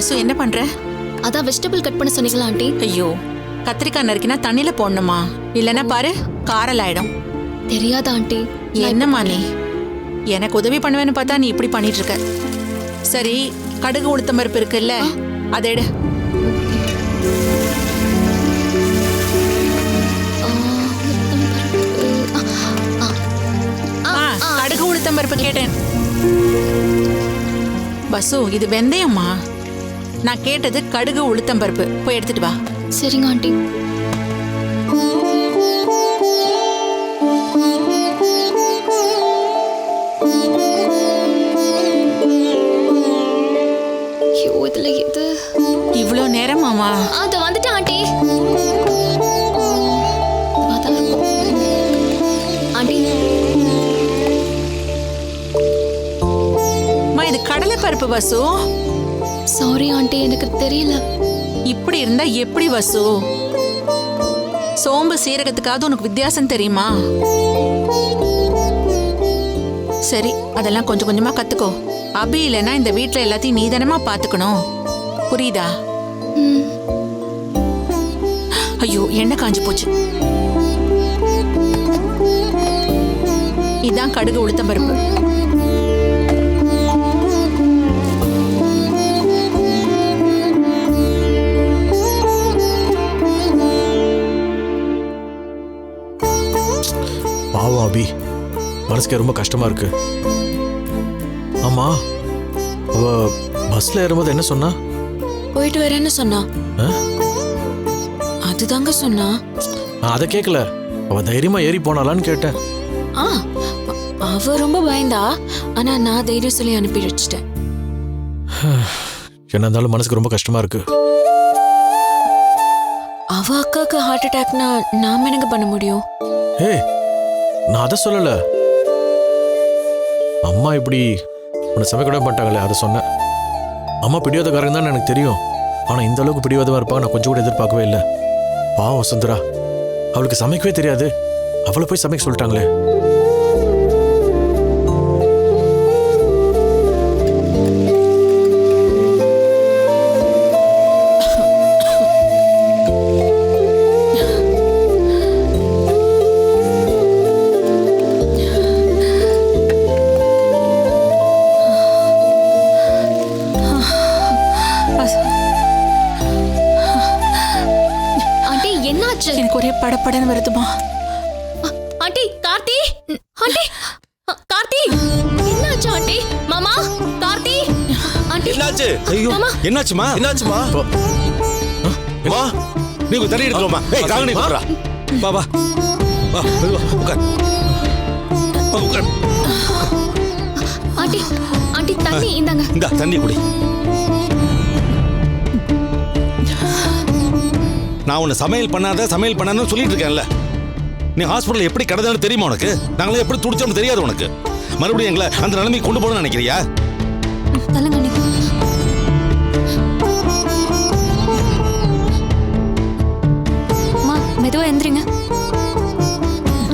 வசு என்ன பண்ற? அதான் வெஜிடபிள் கட் பண்ண சொன்னீங்களா ஆண்டி? ஐயோ கத்திரிக்காய் நறுக்கினா தண்ணியில போடணுமா? இல்லைன்னா பாரு காரல் ஆயிடும். தெரியாத ஆண்டி? என்னம்மா நீ? எனக்கு உதவி பண்ணுவேன்னு பார்த்தா நீ இப்படி பண்ணிட்டு இருக்க சரி கடுகு உளுத்தம் பருப்பு இருக்குல்ல அதை எடு. ஆ, கடுகு உளுத்தம் பருப்பு கேட்டேன். பசு இது வெந்தயம்மா? நான் கேட்டது கடுகு உளுத்தம் பருப்பு. போய் எடுத்துட்டு வா. சரிங்க ஆண்டி. இவ்வளோ நேரமாமா ஆ, இதோ வந்துட்டேன் ஆண்டி. ஆண்டி. இது கடலை பருப்பு வசு. சாரி ஆண்டி எனக்கு தெரியல. இப்படி இருந்தா எப்படி வசு? சோம்பு சீரகத்துக்காவது உனக்கு வித்தியாசம் தெரியுமா? சரி அதெல்லாம் கொஞ்சம் கொஞ்சமா கத்துக்கோ. அபி இல்லைன்னா இந்த வீட்ல எல்லாத்தையும் நீதானமா பாத்துக்கணும். புரியுதா? ஐயோ எண்ணெய் காஞ்சு போச்சு. இதான் கடுகு உளுத்தம் பாவம் அபி. மனசுக்கு ரொம்ப கஷ்டமா இருக்கு. ஆமா அவ பஸ்ல ஏறும்போது என்ன சொன்னா? போயிட்டு வரேன்னு சொன்னா? அதுதாங்க சொன்னா. நான் அதை கேட்கல அவ தைரியமா ஏறி போனாலான்னு கேட்டேன். ஆ அவ ரொம்ப பயந்தா. ஆனா நான் தைரியம் சொல்லி அனுப்பி வச்சிட்டேன். என்ன இருந்தாலும் மனசுக்கு ரொம்ப கஷ்டமா இருக்கு. அவ அக்காவுக்கு ஹார்ட் அட்டாக்னா நாம என்னங்க பண்ண முடியும்? ஏய் நான் அதை சொல்லல. அம்மா இப்படி உன்னை சமைக்க மாட்டாங்களே அதை சொன்னேன். அம்மா பிடிவாதக்காரங்க தான் எனக்கு தெரியும். ஆனால் இந்த அளவுக்கு பிடிவாதமாக இருப்பாங்க நான் கொஞ்சம் கூட எதிர்பார்க்கவே இல்லை. பாவம் சுந்தரா அவளுக்கு சமைக்கவே தெரியாது. அவளை போய் சமைக்க சொல்லிட்டாங்களே. படப்படன்னு வருதுமா. ஆண்டி கார்த்தி? ஆண்டி கார்த்தி? என்னாச்சு ஆண்டி? மாமா கார்த்தி? ஆண்டி என்னாச்சு? ஐயோ மாமா. என்னாச்சுமா? என்னாச்சுமா? மா நீ தண்ணி எடுத்துக்கோமா ஏய் காங்கனி மா. போடுறா வா வா. வா உட்கார். உட்கார். ஆண்டி ஆண்டி தண்ணி இந்தாங்க. இந்த தண்ணி குடி. நான் உன்னை சமையல் பண்ணாத சமையல் பண்ணாதன்னு சொல்லிட்டு இருக்கேன்ல. நீ ஹாஸ்பிட்டல் எப்படி கிடந்தாலும் தெரியுமா உனக்கு? நாங்களே எப்படி துடிச்சோம்னு தெரியாது உனக்கு. மறுபடியும் எங்களை அந்த நிலைமைக்கு கொண்டு போகணும்னு நினைக்கிறியா? மெதுவா எந்திரிங்க.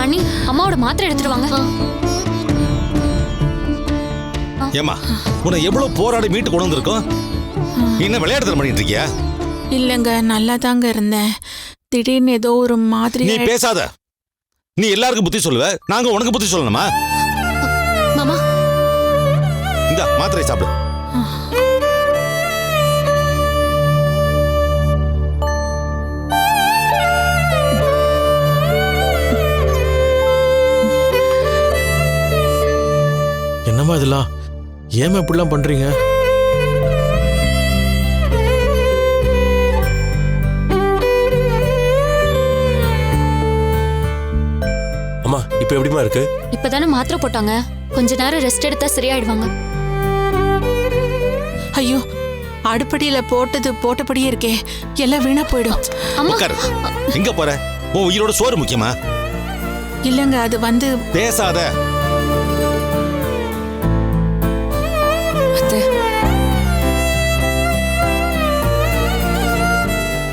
அண்ணி அம்மாவோட மாத்திரை எடுத்துட்டு வாங்க. ஏமா உன்னை எவ்வளவு போராடி மீட்டு கொண்டு வந்திருக்கோம்? என்ன விளையாட்டு பண்ணிட்டு இருக்கியா? இல்லைங்க நல்லா தாங்க இருந்தேன். திடீர்னு ஏதோ ஒரு மாதிரி நீ பேசாத. நீ எல்லாருக்கும் புத்தி சொல்லுவ. நாங்க உனக்கு புத்தி சொல்லணுமா? மாமா. இந்த மாத்திரை சாப்பிடு. என்னம்மா இதெல்லாம்? ஏமா இப்படிலாம் பண்றீங்க? இப்போ எப்படிமா இருக்கு? இப்பதானே மாத்திரை போட்டாங்க. கொஞ்ச நேரம் ரெஸ்ட் எடுத்தா சரியாயிடுவாங்க. ஐயோ அடுப்படியில போட்டது போட்டபடியே இருக்கே. எல்லாம் வீணா போயிடும். அம்மா. உட்காரு. எங்க போற? உன் உயிரோட சோறு முக்கியமா? இல்லைங்க அது வந்து பேசாத. அத்தை.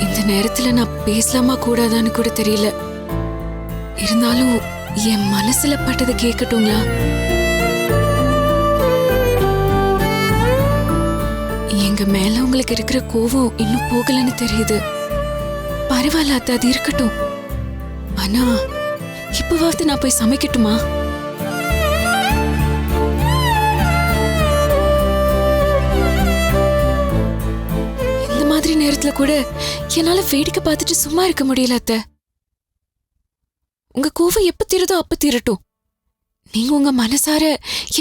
இந்த நேரத்துல நான் பேசலாமா கூடாதான்னு கூட தெரியல. இருந்தாலும் என் மனசுல பட்டதை கேட்கட்டுங்களா எங்க எங்க மேல உங்களுக்கு இருக்கிற கோவம் இன்னும் போகலன்னு தெரியுது. பரவாயில்ல அத்தை அது இருக்கட்டும். ஆனா இப்பவாவது நான் போய் சமைக்கட்டுமா? இந்த மாதிரி நேரத்துல கூட என்னால வேடிக்கை பார்த்துட்டு சும்மா இருக்க முடியல அத்தை. உங்க கோவம் எப்ப தீருதோ அப்ப தீரட்டும். நீங்க உங்க மனசார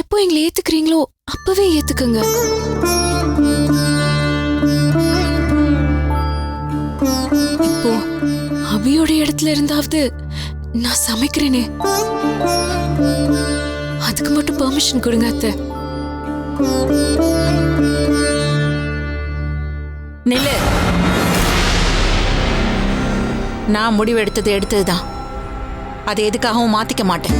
எப்போ எங்களை ஏத்துக்கிறீங்களோ அப்பவே ஏத்துக்குங்க. இப்போ அபியோட இடத்துல இருந்தாவது நான் சமைக்கிறேனே. அதுக்கு மட்டும் பெர்மிஷன் கொடுங்க அத்த. நில்லு. நான் முடிவு எடுத்தது எடுத்ததுதான். அதை எதுக்காகவும் மாத்திக்க மாட்டேன்.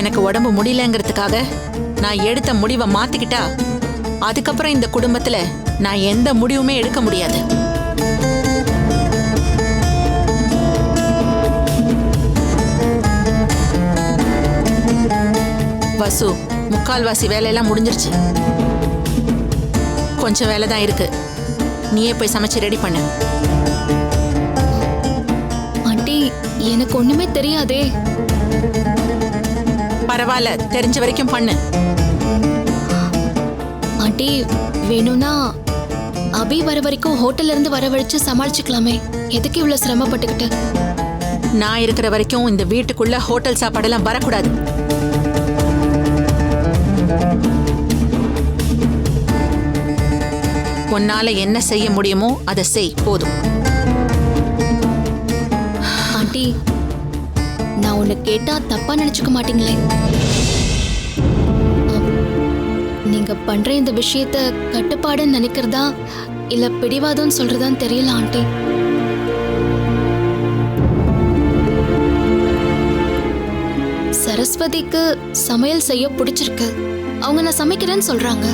எனக்கு உடம்பு முடியலங்கிறதுக்காக நான் எடுத்த முடிவை மாத்திக்கிட்டா அதுக்கப்புறம் இந்த குடும்பத்துல நான் எந்த முடிவுமே எடுக்க முடியாது. வசு முக்கால்வாசி வேலையெல்லாம் முடிஞ்சிருச்சு. கொஞ்சம் வேலை தான் இருக்கு. நீயே போய் சமைச்சு ரெடி பண்ணு. ஆண்டி எனக்கு ஒண்ணுமே தெரியாதே. பரவாயில்ல தெரிஞ்ச வரைக்கும் பண்ணு. ஆண்டி வேணும்னா அபி வர வரைக்கும் ஹோட்டல்ல இருந்து வரவழைச்சு சமாளிச்சுக்கலாமே. எதுக்கு இவ்வளவு சிரமப்பட்டுக்கிட்டு? நான் இருக்கிற வரைக்கும் இந்த வீட்டுக்குள்ள ஹோட்டல் சாப்பாடெல்லாம் வரக்கூடாது. உன்னால என்ன செய்ய முடியுமோ அதை செய் போதும். ஆண்டி நான் உன்னை கேட்டா தப்பா நினைச்சுக்க மாட்டீங்களே. நீங்க பண்ற இந்த விஷயத்த கட்டுப்பாடுன்னு நினைக்கிறதா இல்ல பிடிவாதம்னு சொல்றதான்னு தெரியல ஆண்டி. சரஸ்வதிக்கு சமையல் செய்ய பிடிச்சிருக்கு. அவங்க நான் சமைக்கிறேன்னு சொல்றாங்க.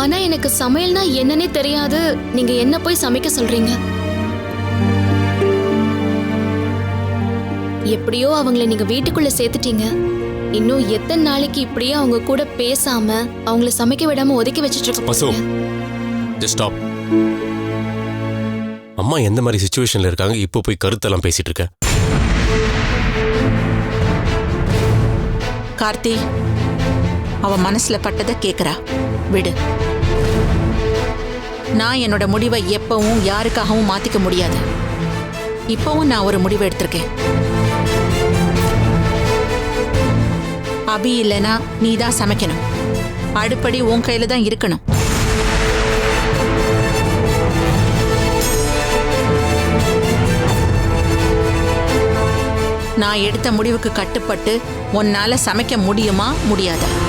ஆனா எனக்கு சமையல்னா என்னன்னே தெரியாது. நீங்க என்ன போய் சமைக்க சொல்றீங்க? எப்படியோ அவங்கள நீங்க வீட்டுக்குள்ள சேர்த்துட்டீங்க. இன்னும் எத்தனை நாளைக்கு இப்படியே அவங்க கூட பேசாம அவங்கள சமைக்க விடாம ஒதுக்கி வச்சிட்டு இருக்க அம்மா எந்த மாதிரி சுச்சுவேஷன்ல இருக்காங்க? இப்போ போய் கருத்தெல்லாம் பேசிட்டு இருக்க கார்த்தி அவ மனசுல பட்டதை கேக்குறா. விடு. நான் என்னோட முடிவை எப்பவும் யாருக்காகவும் மாத்திக்க முடியாது. இப்பவும் நான் ஒரு முடிவு எடுத்திருக்கேன். அபி இல்லைனா நீ தான் சமைக்கணும். அடுப்படி உன் கையில தான் இருக்கணும். நான் எடுத்த முடிவுக்கு கட்டுப்பட்டு உன்னால சமைக்க முடியுமா? முடியாதா?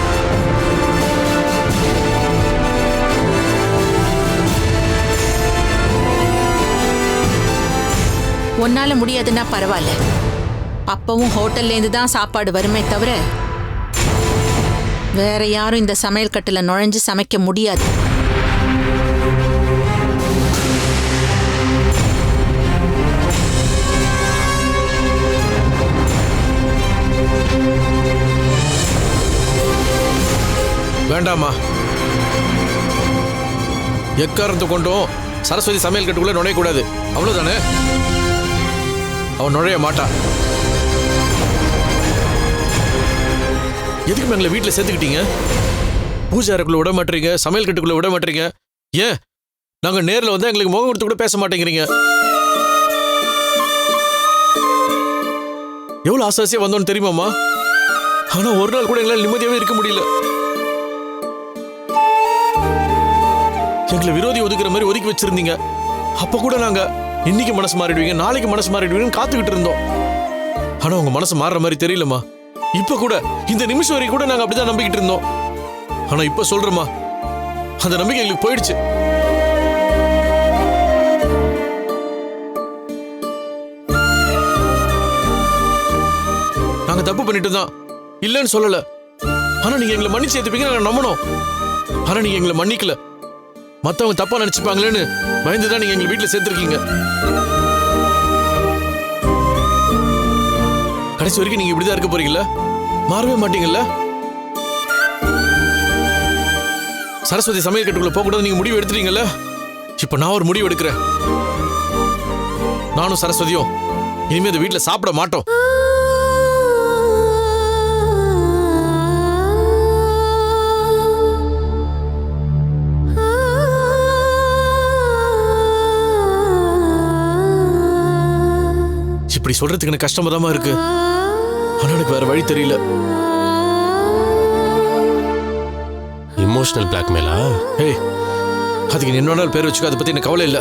உன்னால முடியாதுன்னா பரவாயில்ல. அப்பவும் ஹோட்டல்லேருந்து தான் சாப்பாடு வருமே தவிர வேற யாரும் இந்த சமையல் கட்டில் நுழைஞ்சு சமைக்க முடியாது. வேண்டாமா எக்காரத்தை கொண்டும் சரஸ்வதி சமையல் கட்டுக்குள்ள நுழையக்கூடாது. அவ்வளவுதானே? அவன் நுழைய மாட்டா எதுக்கு எங்களை வீட்டில் சேர்த்துக்கிட்டீங்க? பூஜை அறைக்குள்ள விட மாட்டீங்க சமையல் கட்டுக்குள்ள விட மாட்டீங்க. ஏன்? நாங்கள் நேரில் வந்து எங்களுக்கு முகம் கொடுத்து கூட பேச மாட்டேங்கிறீங்க. எவ்வளோ ஆசாசியாக வந்தோன்னு தெரியுமாமா ஆனால் ஒரு நாள் கூட எங்களால் நிம்மதியாகவே இருக்க முடியல. எங்களை விரோதி ஒதுக்குற மாதிரி ஒதுக்கி வச்சிருந்தீங்க. அப்போ கூட நாங்கள் இன்னைக்கு மனசு மாறிடுவீங்க நாளைக்கு மனசு மாறிடுவீங்கன்னு காத்துக்கிட்டு இருந்தோம். ஆனா உங்க மனசு மாறுற மாதிரி தெரியலமா இப்ப கூட இந்த நிமிஷம் வரைக்கும் கூட நாங்க அப்படிதான் நம்பிக்கிட்டு இருந்தோம். ஆனா இப்ப சொல்றோமா அந்த நம்பிக்கை எங்களுக்கு போயிடுச்சு. நாங்க தப்பு பண்ணிட்டு தான். இல்லைன்னு சொல்லல. ஆனா நீங்க எங்களை மன்னிச்சு ஏத்துப்பீங்க நாங்க நம்பணும் ஆனா நீங்க எங்களை மன்னிக்கல. மற்றவங்க தப்பா நினச்சிப்பாங்களேன்னு பயந்து தான் நீங்கள் எங்கள் வீட்டில் சேர்த்துருக்கீங்க. கடைசி வரைக்கும் நீங்க இப்படிதான் இருக்க போறீங்களா மாறவே மாட்டீங்கல்ல? சரஸ்வதி சமையல் கட்டுக்குள்ள போகக்கூடாது நீங்க முடிவு எடுத்துட்டீங்கல்ல? இப்ப நான் ஒரு முடிவு எடுக்கிறேன். நானும் சரஸ்வதியும் இனிமேல் இந்த வீட்டில் சாப்பிட மாட்டோம். இப்படி சொல்றதுக்கு எனக்கு கஷ்டமா இருக்கு. ஆனா எனக்கு வேற வழி தெரியல. இமோஷனல் பிளாக்மெயிலா ஏய் அதுக்கு நீ என்ன வேணாலும் பேர் வச்சுக்கோ அதை பத்தி எனக்கு கவலை இல்ல.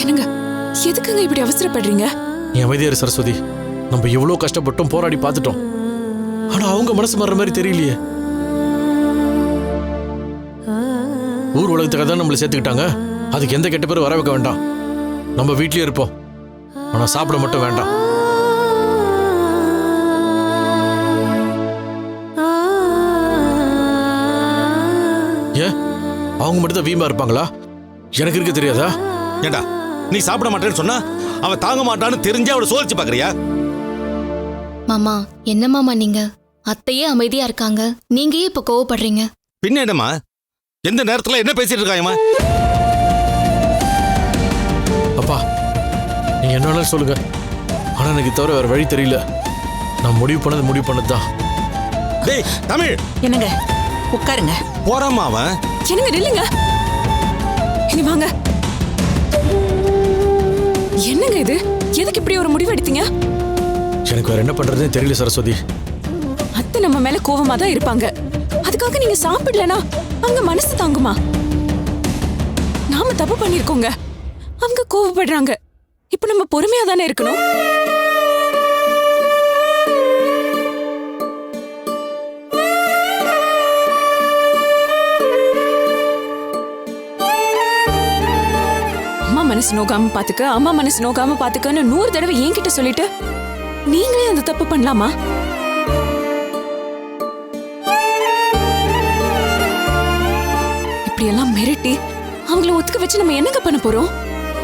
என்னங்க எதுக்குங்க இப்படி அவசரப்படுறீங்க? நீ அமைதியா இரு சரஸ்வதி. நம்ம எவ்வளவு கஷ்டப்பட்டோம் போராடி பார்த்துட்டோம். ஆனா அவங்க மனசு மாறுற மாதிரி தெரியலையே. ஊர் உலகத்துக்காக தான் நம்மளை சேர்த்துக்கிட்டாங்க. அதுக்கு எந்த கெட்ட பேரும் வர வைக்க வேண்டாம். நம்ம வீட்லயே இருப்போம். ஆனா சாப்பிட மட்டும் வேண்டாம். ஏன்? அவங்க மட்டும் தான் வீம்பா இருப்பாங்களா? எனக்கு இருக்க தெரியாதா? ஏண்டா நீ சாப்பிட மாட்டேன்னு சொன்னா அவன் தாங்க மாட்டான்னு தெரிஞ்சே அவளை சோதிச்சு பாக்குறியா மாமா என்ன மாமா நீங்க? அத்தையே அமைதியா இருக்காங்க. நீங்க ஏன் இப்ப கோவப்படுறீங்க? பின்ன என்னம்மா? எந்த நேரத்துல என்ன பேசிட்டு இருக்காயம்மா? நீங்க என்ன வேணாலும் சொல்லுங்க. ஆனா எனக்கு தவிர வேற வழி தெரியல. நான் முடிவு பண்ணது முடிவு பண்ணது தான் டேய் தமிழ்! என்னங்க? உட்காருங்க. போறாமா அவன்? என்னங்க நில்லுங்க. இங்க வாங்க. என்னங்க இது? எதுக்கு இப்படி ஒரு முடிவு எடுத்தீங்க? எனக்கு வேற என்ன பண்றதுன்னு தெரியல சரஸ்வதி. அத்தை நம்ம மேல கோவமா தான் இருப்பாங்க. அதுக்காக நீங்க சாப்பிடலனா அவங்க மனசு தாங்குமா? நாம தப்பு பண்ணிருக்கோங்க. அவங்க கோவப்படுறாங்க. நம்ம பொறுமையா தானே இருக்கணும்? அம்மா மனசு நோகாம பாத்துக்க அம்மா மனசு நோகாம பாத்துக்கன்னு நூறு தடவை என்கிட்ட சொல்லிட்டு நீங்களே அந்த தப்பு பண்ணலாமா? இப்படி எல்லாம் மிரட்டி அவங்கள ஒத்துக்க வச்சு நம்ம என்னங்க பண்ண போறோம்?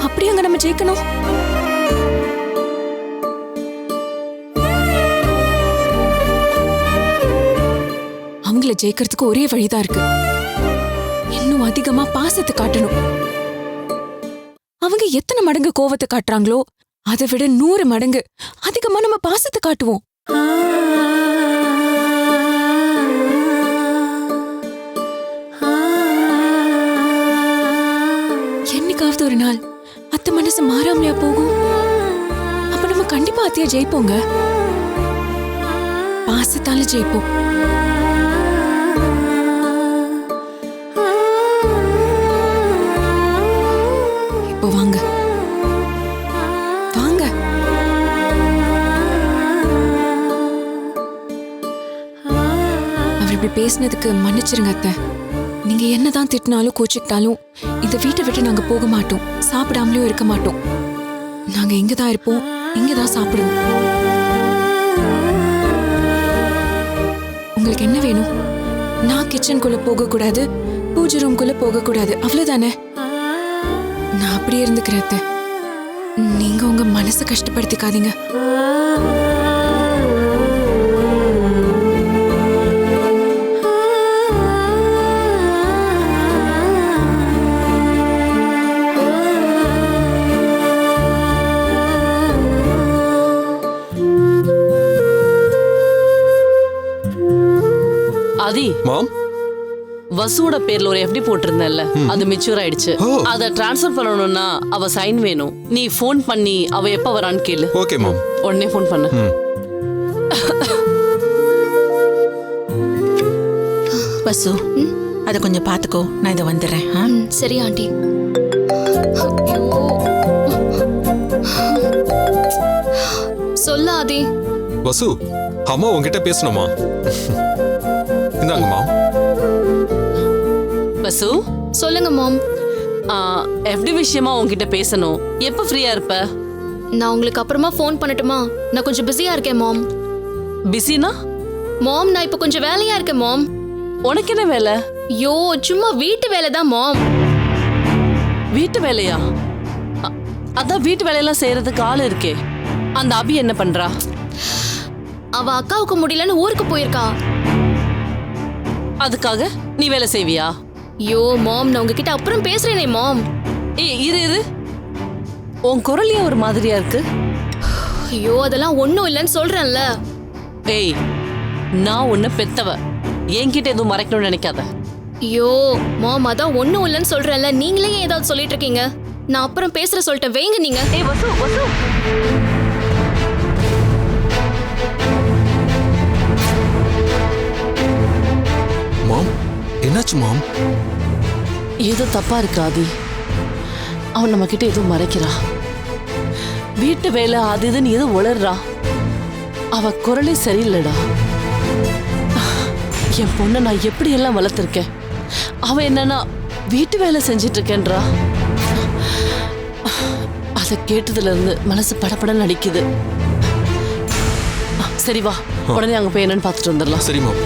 அப்படி அங்க நம்ம ஜெயிக்கணும். போட்டியில ஜெயிக்கிறதுக்கு ஒரே வழிதான் இருக்கு. இன்னும் அதிகமா பாசத்தை காட்டணும். அவங்க எத்தனை மடங்கு கோவத்தை காட்டுறாங்களோ அதை விட நூறு மடங்கு அதிகமா நம்ம பாசத்தை காட்டுவோம். என்னைக்காவது ஒரு நாள் அத்தை மனசு மாறாமலையா போகும். அப்ப நம்ம கண்டிப்பா அத்தையா ஜெயிப்போங்க. பாசத்தால ஜெயிப்போம். இப்போ வாங்க. வாங்க. அவர் இப்படி பேசினதுக்கு மன்னிச்சிருங்க அத்தை. நீங்க என்னதான் திட்டினாலும் கோச்சிக்கிட்டாலும் இந்த வீட்டை விட்டு நாங்க போக மாட்டோம். சாப்பிடாமலும் இருக்க மாட்டோம். நாங்க இங்க தான் இருப்போம். இங்க தான் சாப்பிடுவோம். உங்களுக்கு என்ன வேணும்? நான் கிச்சனுக்குள்ள போக கூடாது பூஜை ரூம்குள்ள போக கூடாது அவ்வளவுதானே? நான் அப்படியே இருந்துக்கிறேன் அத்தை. நீங்க உங்க மனசை கஷ்டப்படுத்திக்காதீங்க. ஆதி. மாம்? வசுவோட பேர்ல ஒரு எஃப்டி போட்டிருந்தேன்ல அது மெச்சூர் ஆயிடுச்சு. அத ட்ரான்ஸ்ஃபர் பண்ணணும்னா அவ சைன் வேணும். நீ ஃபோன் பண்ணி அவ எப்ப வரான்னு கேளு. ஓகே மாம் உடனே ஃபோன் பண்ணு. ம். பசு அதை கொஞ்சம் பார்த்துக்கோ நான் இதை வந்துடுறேன் சரி ஆண்டி. ஐயோ. சொல்லு ஆதி வசு அம்மா உன்கிட்ட பேசணுமா? இந்தாங்க மாம் வசு? சொல்லுங்க மாம் எஃப்டி விஷயமா உன்கிட்ட பேசணும். எப்ப ஃப்ரீயா இருப்ப? நான் உங்களுக்கு அப்புறமா ஃபோன் பண்ணட்டுமா? நான் கொஞ்சம் பிஸியா இருக்கேன் மாம் பிஸினா மாம் நான் இப்போ கொஞ்சம் வேலையா இருக்கேன் மாம் உனக்கு என்ன வேலை? ஐயோ சும்மா வீட்டு வேலை தான் மாம் வீட்டு வேலையா? அதான் வீட்டு வேலையெல்லாம் செய்யறதுக்கு ஆள் இருக்கே. அந்த அபி என்ன பண்றா? அவ அக்காவுக்கு முடியலன்னு ஊருக்கு போயிருக்கா. அதுக்காக நீ வேலை செய்வியா? ஐயோ மாம் நான் உங்ககிட்ட அப்புறம் பேசுறேனே மாம். ஏய் இரு இரு. உன் குரல் ஏன் ஒரு மாதிரியா இருக்கு? ஐயோ அதெல்லாம் ஒண்ணும் இல்லைன்னு சொல்றேன்ல. ஏய் நான் உன்னை பெத்தவ. என்கிட்ட எதுவும் மறைக்கணும்னு நினைக்காத. ஐயோ மாம் அதான் ஒண்ணும் இல்லைன்னு சொல்றேன்ல. நீங்களே ஏன் ஏதாவது சொல்லிட்டு இருக்கீங்க? நான் அப்புறம் பேசுற சொல்லிட்டேன் வைங்க நீங்க. ஏய் வசு வசு. என்னாச்சு மாம்? ஏதோ தப்பா இருக்கு ஆதி. அவன் நம்ம கிட்ட ஏதோ மறைக்கிறா. வீட்டு வேலை அது இதுன்னு ஏதோ உளறா. அவ குரலே சரியில்லைடா. என் பொண்ணை நான் எப்படி எல்லாம் வளர்த்துருக்கேன்? அவ என்னன்னா வீட்டு வேலை செஞ்சிட்டு இருக்கேன்றா அதை கேட்டதுல இருந்து மனசு படபடன்னு அடிக்குது. சரி வா உடனே அங்க போய் என்னன்னு பார்த்துட்டு வந்துடலாம். சரி மாம்.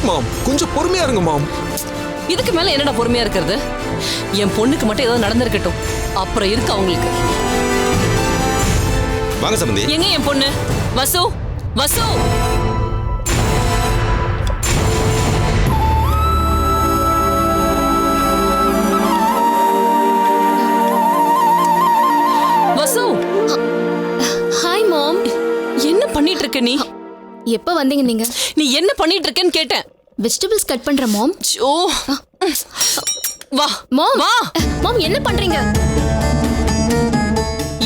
ப்ளீஸ் மாம் கொஞ்சம் பொறுமையா இருங்க மாம் இதுக்கு மேல என்னடா பொறுமையா இருக்கிறது? என் பொண்ணுக்கு மட்டும் ஏதோ நடந்திருக்கட்டும். அப்புறம் இருக்கு அவங்களுக்கு. வாங்க சம்பந்தி எங்க என் பொண்ணு? வசு? வசு? வசு? ஹாய் மாம் என்ன பண்ணிட்டு இருக்க நீ? எப்ப வந்தீங்க நீங்க? நீ என்ன பண்ணிட்டு இருக்கேன்னு கேட்டேன். வெஜிடபிள்ஸ் கட் பண்ற மாம் ஓ வா. மாம் வா. மாம் என்ன பண்றீங்க?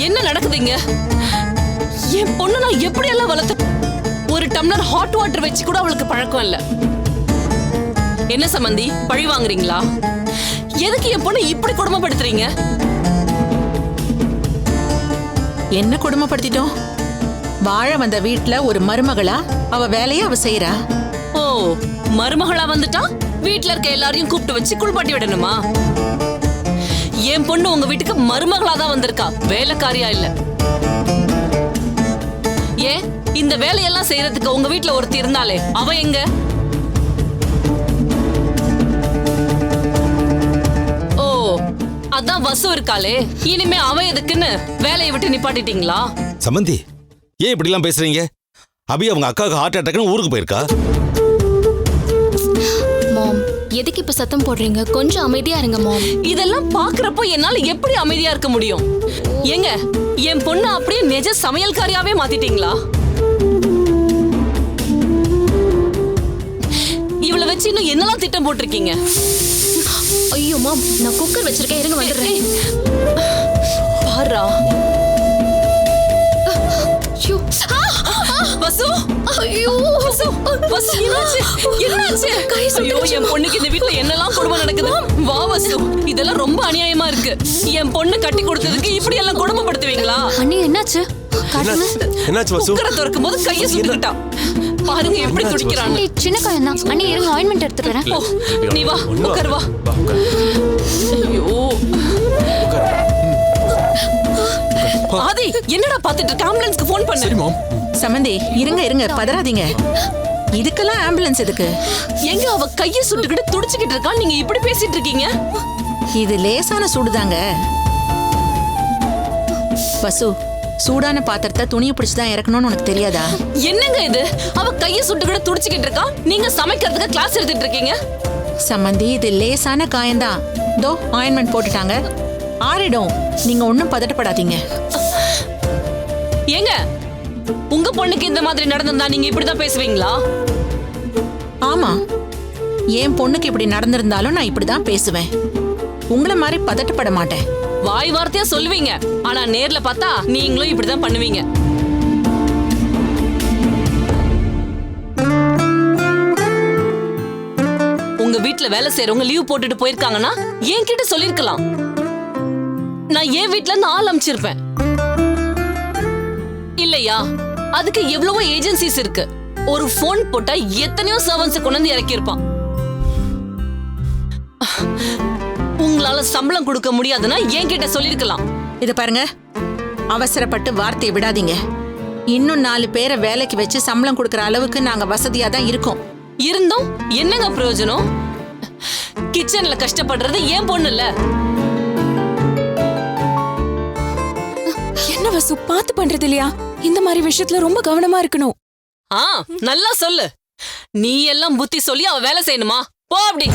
என்ன நடக்குதுங்க? என் பொண்ணு நான் எப்படி எல்லாம் வளர்த்து ஒரு டம்ளர் ஹாட் வாட்டர் வச்சு கூட அவளுக்கு பழக்கம் இல்ல. என்ன சம்பந்தி? பழி வாங்குறீங்களா? எதுக்கு என் பொண்ணு இப்படி கொடுமைப்படுத்துறீங்க? என்ன கொடுமைப்படுத்திட்டோம்? வாழ வந்த வீட்ல ஒரு மருமகளா? அவ வேலையை அவ செய்யறா ஓ மருமகளா வந்துட்டா? வீட்ல இருக்க எல்லாரையும் கூப்பிட்டு வச்சு குளிப்பாட்டி விடணுமா? என் பொண்ணு உங்க வீட்டுக்கு மருமகளா தான் வந்திருக்கா. வேலைக்காரியா இல்ல. ஏன் இந்த வேலையெல்லாம் செய்யறதுக்கு உங்க வீட்ல ஒருத்தி இருந்தாலே அவ எங்க? ஓ அதான் வசு இருக்காளே. இனிமே அவ எதுக்குன்னு வேலையை விட்டு நிப்பாட்டிட்டீங்களா? சம்பந்தி ஏன் இப்படிலாம் பேசுறீங்க? அபி அவங்க அக்காவுக்கு ஹார்ட் அட்டாக்னு ஊருக்கு போயிருக்கா? மாம் எதுக்கு இப்ப சத்தம் போடுறீங்க? கொஞ்சம் அமைதியா இருங்க மாம் இதெல்லாம் பாக்குறப்போ என்னால எப்படி அமைதியா இருக்க முடியும்? ஏங்க என் பொண்ணு அப்படியே நிஜ சமையல்காரியாவே மாத்திட்டீங்களா? இவளை வச்சு இன்னும் என்னெல்லாம் திட்டம் போட்டிருக்கீங்க? ஐயோ மாம் நான் குக்கர் வச்சிருக்கேன். இருங்க வந்துடுறேன். பாரா வசு ஐயோ வசு வசு என்னாச்சு என்னாச்சு கை ஐயோ என் பொண்ணுக்கு இந்த வீட்ல என்னெல்லாம் கொடுமை நடக்குது வா வசு இதெல்லாம் ரொம்ப அநியாயமா இருக்கு என் பொண்ணு கட்டி கொடுத்ததுக்கு இப்படி எல்லாம் கொடுமைப்படுத்துவீங்களா அண்ணி என்னாச்சு என்னாச்சு வசு குக்கரை திறக்கும் போது கையை சுட்டுக்கிட்டா பாருங்க எப்படி துடிக்கிறான்னு அண்ணி சின்ன காயம் தான் அண்ணி இருங்க ஆயின்மெண்ட் எடுத்துட்டு வரேன் நீ வா உட்கார் வா. ஐயோ ஆதி என்னடா பாத்துட்டு இருக்க ஆம்புலன்ஸ்க்கு ஃபோன் பண்ணு சமந்தி இருங்க இருங்க பதறாதீங்க. இதுக்கெல்லாம் ஆம்புலன்ஸ் எதுக்கு? எங்க அவ கையை சுட்டுக்கிட்டு துடிச்சுக்கிட்டு இருக்கா நீங்க இப்படி பேசிட்டு இருக்கீங்க? இது லேசான சூடுதாங்க பசு சூடான பாத்திரத்தை துணியை பிடிச்சு தான் இறக்கணும்னு உனக்கு தெரியாதா? என்னங்க இது? அவ கையை சுட்டுக்கிட்டு துடிச்சுக்கிட்டு இருக்கா? நீங்க சமைக்கிறதுக்கு கிளாஸ் எடுத்துட்டு இருக்கீங்க? சம்மந்தி இது லேசான காயம்தான் தோ ஆயின்மெண்ட் போட்டுட்டாங்க. ஆறிடும். நீங்க ஒன்றும் பதட்டப்படாதீங்க. ஏங்க உங்க பொண்ணுக்கு இந்த மாதிரி நடந்திருந்தா நீங்க இப்படிதான் பேசுவீங்களா? ஆமா. என் பொண்ணுக்கு இப்படி நடந்திருந்தாலும் நான் இப்படி தான் பேசுவேன். உங்களை மாதிரி பதட்டப்பட மாட்டேன். வாய் வார்த்தையா சொல்லுவீங்க. ஆனா நேர்ல பார்த்தா நீங்களும் இப்படிதான் பண்ணுவீங்க. உங்க வீட்ல வேலை செய்யறவங்க லீவ் போட்டுட்டு போயிருக்காங்கன்னா என்கிட்ட சொல்லிருக்கலாம். நான் என் வீட்ல இருந்து ஆள் அமிச்சிருப்பேன். இல்லையா? அதுக்கு எவ்வளவோ ஏஜென்சிஸ் இருக்கு. ஒரு ஃபோன் போட்டா எத்தனையோ சர்வன்ஸ் கொண்டு வந்து இறக்கியிருப்பான். உங்களால சம்பளம் கொடுக்க முடியாதுன்னா என்கிட்ட சொல்லிருக்கலாம். இத பாருங்க. அவசரப்பட்டு வார்த்தையை விடாதீங்க. இன்னும் நாலு பேரை வேலைக்கு வச்சு சம்பளம் கொடுக்கற அளவுக்கு நாங்க வசதியா தான் இருக்கோம். இருந்தும் என்னங்க பிரயோஜனம்? கிச்சன்ல கஷ்டப்படுறது ஏன் பொண்ணு இல்ல என்ன வசு பார்த்து பண்றது இல்லையா? இந்த மாதிரி விஷயத்துல ரொம்ப கவனமா இருக்கணும். ஆ நல்லா சொல்லு. நீ எல்லாம் புத்தி சொல்லி அவ வேலை செய்யணுமா? போ அப்படி.